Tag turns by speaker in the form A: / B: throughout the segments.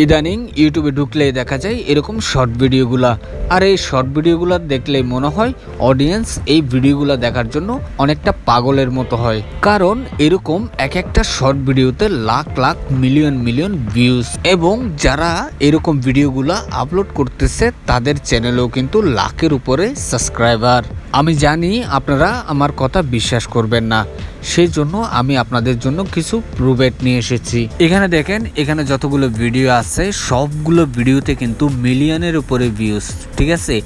A: ইদানিং ইউটিউবে ঢুকলেই দেখা যায় এরকম শর্ট ভিডিওগুলা। আর এই শর্ট ভিডিওগুলো দেখলে মনে হয় অডিয়েন্স এই ভিডিওগুলো দেখার জন্য অনেকটা পাগলের মতো হয়। কারণ এরকম এক একটা শর্ট ভিডিওতে lakh lakh million million views এবং যারা এরকম ভিডিওগুলো আপলোড করতেছে, তাদের চ্যানেলেও কিন্তু লাখের উপরে সাবস্ক্রাইবার আমি জানি আপনারা আমার কথা বিশ্বাস করবেন না। সেই জন্য আমি আপনাদের জন্য কিছু প্রুবেট নিয়ে এসেছি। এখানে দেখেন, এখানে যতগুলো ভিডিও আছে, সবগুলো ভিডিওতে কিন্তু মিলিয়নের উপরে ভিউজ ঠিক আছে?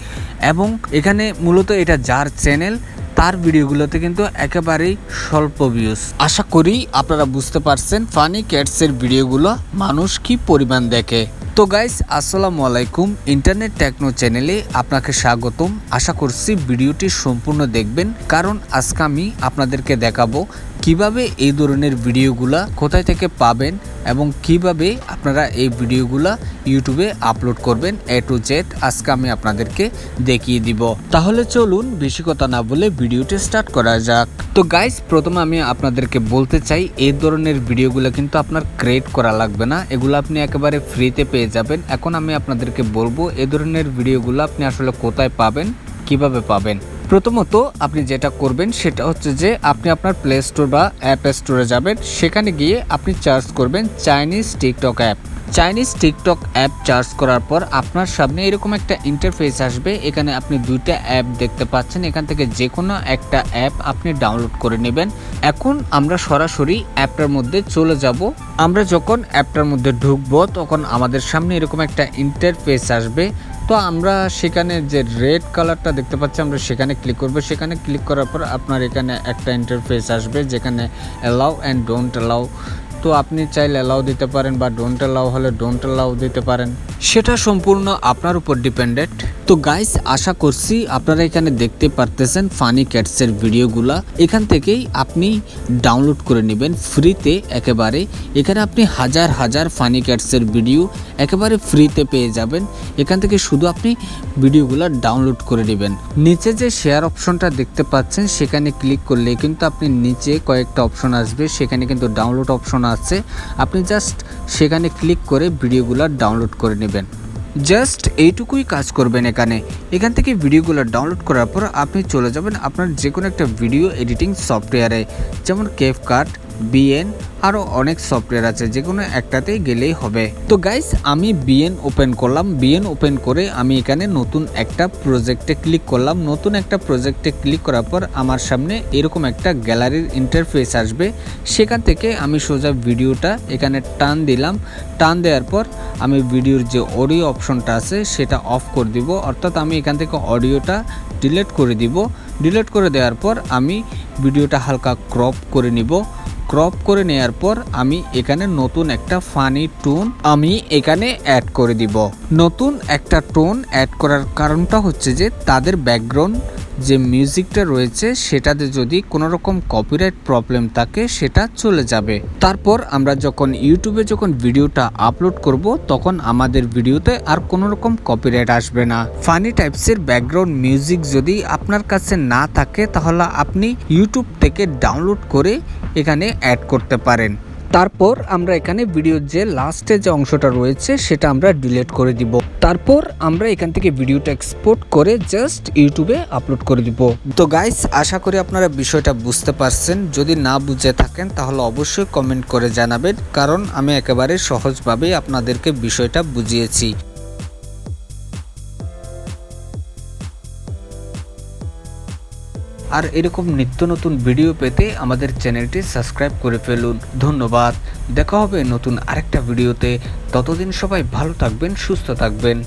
A: এবং এখানে মূলত এটা যার চ্যানেল তার ভিডিওগুলোতে কিন্তু একেবারেই স্বল্প ভিউজ আশা করি আপনারা বুঝতে পারছেন ফানি ক্যাটসের ভিডিওগুলো মানুষ কি পরিমাণ দেখে। তো গাইস আসসালামু আলাইকুম। ইন্টারনেট টেকনো চ্যানেলে আপনাকে স্বাগতম। আশা করছি ভিডিওটি সম্পূর্ণ দেখবেন। কারণ আজকে আমি আপনাদেরকে দেখাবো কীভাবে এই ধরনের ভিডিওগুলা কোথায় থেকে পাবেন এবং কীভাবে আপনারা এই ভিডিওগুলা ইউটিউবে আপলোড করবেন এ টু জেড আজকে আমি আপনাদেরকে দেখিয়ে দিব। তাহলে চলুন বেশি কথা না বলে ভিডিওটি স্টার্ট করা যাক। তো গাইস প্রথমে আমি আপনাদেরকে বলতে চাই, এই ধরনের ভিডিওগুলো কিন্তু আপনার ক্রিয়েট করা লাগবে না। এগুলো আপনি একেবারে ফ্রিতে পেয়ে যাবেন। এখন আমি আপনাদেরকে বলব এ ধরনের ভিডিওগুলো আপনি আসলে কোথায় পাবেন, কীভাবে পাবেন। প্রথমত আপনি যেটা করবেন সেটা হচ্ছে যে আপনি আপনার প্লে স্টোর বা অ্যাপ স্টোরে যাবেন। সেখানে গিয়ে আপনি চার্জ করবেন Chinese TikTok app Chinese TikTok app charge করার পর আপনার সামনে এরকম একটা ইন্টারফেস আসবে। এখানে আপনি দুইটা অ্যাপ দেখতে পাচ্ছেন। এখান থেকে যে কোনো একটা অ্যাপ আপনি ডাউনলোড করে নেবেন। এখন আমরা সরাসরি অ্যাপটার মধ্যে চলে যাব। আমরা যখন অ্যাপটার মধ্যে ঢুকবো, তখন আমাদের সামনে এরকম একটা ইন্টারফেস আসবে। তো আমরা সেখানে যে রেড কালারটা দেখতে পাচ্ছি, আমরা সেখানে ক্লিক করব। সেখানে ক্লিক করার পর আপনার এখানে একটা ইন্টারফেস আসবে, যেখানে অ্যালাউ অ্যান্ড ডোন্ট অ্যালাউ তো আপনি চাইলে অ্যালাউ দিতে পারেন বা ডোন্ট অ্যালাউ হলে ডোন্ট অ্যালাউ দিতে পারেন। সেটা সম্পূর্ণ আপনার উপর ডিপেন্ডেন্ট তো গাইস আশা করছি আপনারা এখানে দেখতে পারতেছেন ফানি ক্যাটসের ভিডিওগুলা। এখান থেকেই আপনি ডাউনলোড করে নেবেন ফ্রিতে একেবারে। এখানে আপনি হাজার হাজার ফানি ক্যাটসের ভিডিও একেবারে ফ্রিতে পেয়ে যাবেন। এখান থেকে শুধু আপনি ভিডিওগুলো ডাউনলোড করে নেবেন। নিচে যে শেয়ার অপশনটা দেখতে পাচ্ছেন, সেখানে ক্লিক করলে কিন্তু আপনি নিচে কয়েকটা অপশন আসবে। সেখানে কিন্তু ডাউনলোড অপশন আছে, আপনি জাস্ট সেখানে ক্লিক করে ভিডিওগুলো ডাউনলোড করে নেবেন। জাস্ট এইটুকুই কাজ করবেন এখানে। এখান থেকে ভিডিওগুলো ডাউনলোড করার পর আপনি চলে যাবেন আপনার যে কোনো একটা ভিডিও এডিটিং সফটওয়্যারে যেমন কেফ কাট বিএন আরও অনেক সফটওয়্যার আছে যে কোনো একটাতেই গেলেই হবে। তো গাইস আমি বিএন ওপেন করলাম। বিএন ওপেন করে আমি এখানে নতুন একটা প্রজেক্টে ক্লিক করলাম। নতুন একটা প্রজেক্টে ক্লিক করার পর আমার সামনে এরকম একটা গ্যালারির ইন্টারফেস আসবে। সেখান থেকে আমি সোজা ভিডিওটা এখানে টান দিলাম। টান দেওয়ার পর আমি ভিডিওর যে অডিও অপশনটা আছে, সেটা অফ করে দিব। অর্থাৎ আমি এখান থেকে অডিওটা ডিলিট করে দিব। ডিলিট করে দেওয়ার পর আমি ভিডিওটা হালকা ক্রপ করে নিব। ক্রপ করে নেওয়ার পর আমি এখানে নতুন একটা ফানি টোন আমি এখানে অ্যাড করে দিব। নতুন একটা টোন অ্যাড করার কারণটা হচ্ছে যে তাদের ব্যাকগ্রাউন্ড যে মিউজিকটা রয়েছে সেটাতে যদি কোনো রকম কপিরাইট প্রবলেম থাকে সেটা চলে যাবে। তারপর আমরা যখন ইউটিউবে যখন ভিডিওটা আপলোড করব, তখন আমাদের ভিডিওতে আর কোনো রকম কপিরাইট আসবে না। ফানি টাইপসের ব্যাকগ্রাউন্ড মিউজিক যদি আপনার কাছে না থাকে, তাহলে আপনি ইউটিউব থেকে ডাউনলোড করে এখানে অ্যাড করতে পারেন। তারপর আমরা এখানে ভিডিওর যে লাস্টে যে অংশটা রয়েছে, সেটা আমরা ডিলিট করে দিব। তারপর আমরা এখান থেকে ভিডিওটা এক্সপোর্ট করে জাস্ট ইউটিউবে আপলোড করে দিব। তো গাইস আশা করি আপনারা বিষয়টা বুঝতে পারছেন। যদি না বুঝে থাকেন, তাহলে অবশ্যই কমেন্ট করে জানাবেন, কারণ আমি একেবারে সহজভাবেই আপনাদেরকে বিষয়টা বুঝিয়েছি। আর এরকম নিত্য নতুন ভিডিও পেতে আমাদের চ্যানেলটি সাবস্ক্রাইব করে ফেলুন। ধন্যবাদ। দেখা হবে নতুন আরেকটা ভিডিওতে ততদিন সবাই ভালো থাকবেন, সুস্থ থাকবেন।